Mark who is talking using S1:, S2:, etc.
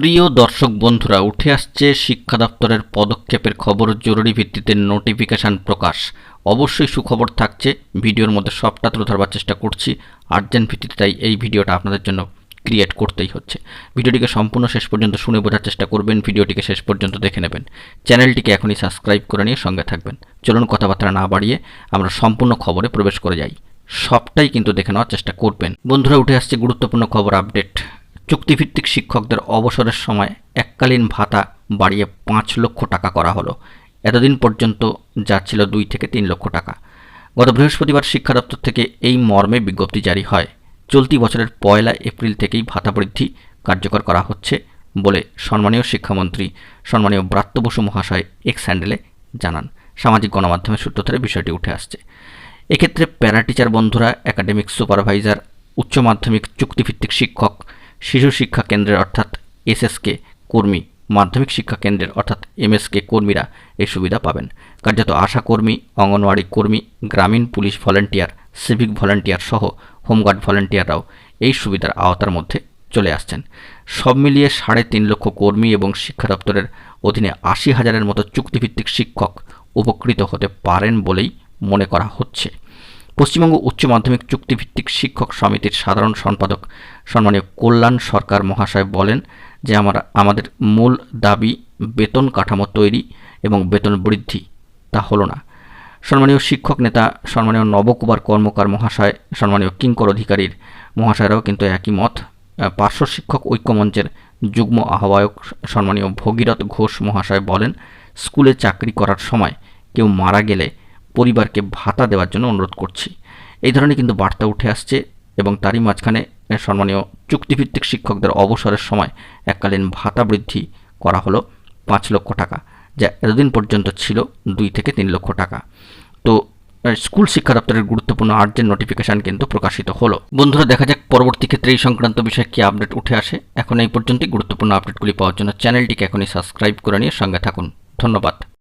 S1: প্রিয় দর্শক বন্ধুরা, উঠে আসছে শিক্ষা দপ্তরের পদক্ষেপের খবর, জরুরি ভিত্তিতে নোটিফিকেশান প্রকাশ। অবশ্যই সুখবর থাকছে, ভিডিওর মধ্যে সবটা তুলে ধরবার চেষ্টা করছি আর্জেন্ট ভিত্তিতে তাই এই ভিডিওটা আপনাদের জন্য ক্রিয়েট করতেই হচ্ছে। ভিডিওটিকে সম্পূর্ণ শেষ পর্যন্ত শুনে বোঝার চেষ্টা করবেন, ভিডিওটিকে শেষ পর্যন্ত দেখে নেবেন। চ্যানেলটিকে এখনই সাবস্ক্রাইব করে নিয়ে সঙ্গে থাকবেন। চলুন কথাবার্তা না বাড়িয়ে আমরা সম্পূর্ণ খবরে প্রবেশ করে যাই। সবটাই কিন্তু দেখে নেওয়ার চেষ্টা করবেন। বন্ধুরা, উঠে আসছে গুরুত্বপূর্ণ খবর আপডেট চুক্তিভিত্তিক শিক্ষকদের অবসরের সময় এককালীন ভাতা বাড়িয়ে পাঁচ লক্ষ টাকা করা হলো। এতদিন পর্যন্ত যা ছিল দুই থেকে তিন লক্ষ টাকা। গত বৃহস্পতিবার শিক্ষা দপ্তর থেকে এই মর্মে বিজ্ঞপ্তি জারি হয়। চলতি বছরের পয়লা এপ্রিল থেকেই ভাতা বৃদ্ধি কার্যকর করা হচ্ছে বলে সম্মানীয় শিক্ষামন্ত্রী সম্মানীয় ব্রাত্য বসু মহাশয় এক্স স্যান্ডেলে জানান। সামাজিক গণমাধ্যমের সূত্র ধরে বিষয়টি উঠে আসছে। এক্ষেত্রে প্যারা টিচার বন্ধুরা, একাডেমিক সুপারভাইজার, উচ্চ মাধ্যমিক চুক্তিভিত্তিক শিক্ষক শিশু শিক্ষা কেন্দ্রের অর্থাৎ এসএসকে কর্মী, মাধ্যমিক শিক্ষা কেন্দ্রের অর্থাৎ এমএসকে কর্মীরা এই সুবিধা পাবেন। কার্যত আশা কর্মী, অঙ্গনওয়াড়ি কর্মী, গ্রামীণ পুলিশ ভলান্টিয়ার, সিভিক ভলান্টিয়ার সহ হোমগার্ড ভলান্টিয়াররাও এই সুবিধার আওতার মধ্যে চলে আসছেন। সব মিলিয়ে সাড়ে তিন লক্ষ কর্মী এবং শিক্ষা দপ্তরের অধীনে আশি হাজারের মতো চুক্তিভিত্তিক শিক্ষক উপকৃত হতে পারেন বলেই মনে করা হচ্ছে। পশ্চিমবঙ্গ উচ্চ মাধ্যমিক চুক্তিভিত্তিক শিক্ষক সমিতির সাধারণ সম্পাদক সম্মানীয় কল্যাণ সরকার মহাশয় বলেন যে আমরা, আমাদের মূল দাবি বেতন কাঠামো তৈরি এবং বেতন বৃদ্ধি। তা হলো না। সম্মানীয় শিক্ষক নেতা সম্মানীয় নবকুমার কর্মকার মহাশয়, সম্মানীয় কিঙ্কর অধিকারীর মহাশয়রাও কিন্তু একই মত। পার্শ্ব শিক্ষক ঐক্যমঞ্চের যুগ্ম আহ্বায়ক সম্মানীয় ভগীরথ ঘোষ মহাশয় বলেন, স্কুলে চাকরি করার সময় কেউ মারা গেলে পরিবারকে ভাতা দেওয়ার জন্য অনুরোধ করছি। এই ধরনের কিন্তু বার্তা উঠে আসছে এবং তারই মাঝখানে সম্মানীয় চুক্তিভিত্তিক শিক্ষকদের অবসরের সময় এককালীন ভাতা বৃদ্ধি করা হলো পাঁচ লক্ষ টাকা, যা এতদিন পর্যন্ত ছিল দুই থেকে তিন লক্ষ টাকা। তো স্কুল শিক্ষা দপ্তরের গুরুত্বপূর্ণ আর্জেন্ট নোটিফিকেশন কিন্তু প্রকাশিত হলো। বন্ধুরা, দেখা যাক পরবর্তী ক্ষেত্রে এই সংক্রান্ত বিষয়ে কি আপডেট উঠে আসে। এখন এই পর্যন্তই। গুরুত্বপূর্ণ আপডেটগুলি পাওয়ার জন্য চ্যানেলটিকে এখনই সাবস্ক্রাইব করে নিয়ে সঙ্গে থাকুন। ধন্যবাদ।